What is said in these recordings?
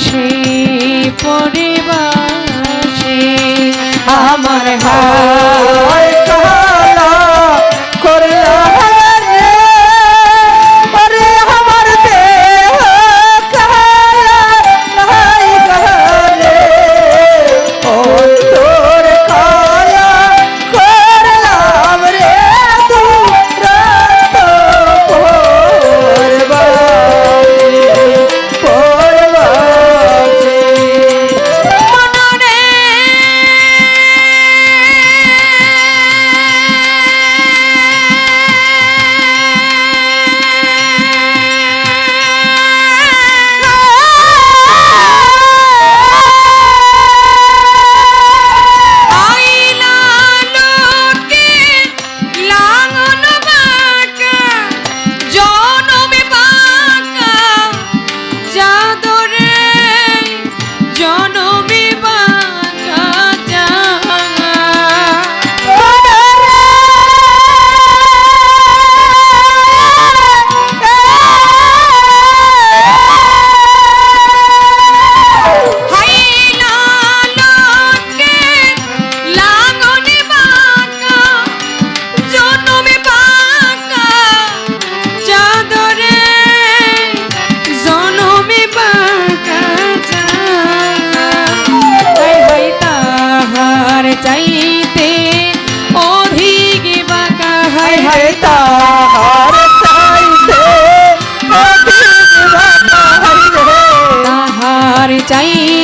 বাসে পরে বাসে আমার হার চাই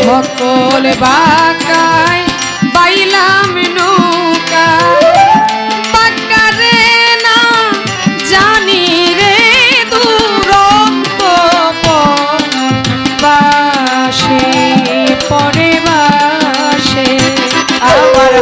সকল বাকায় বাইলাম নৌকা পাক্কা রে না জানি রে দুরন্ত বাসে পরে বাসে আমার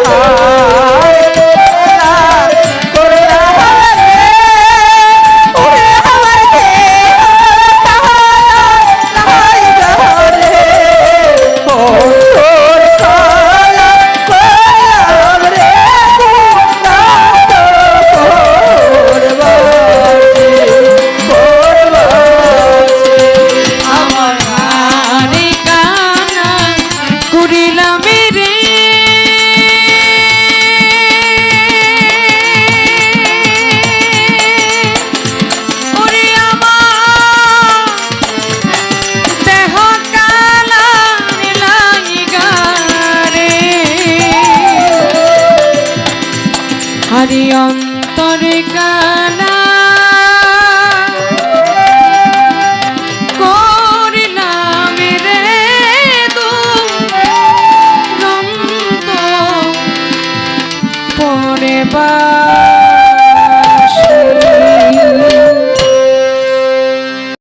on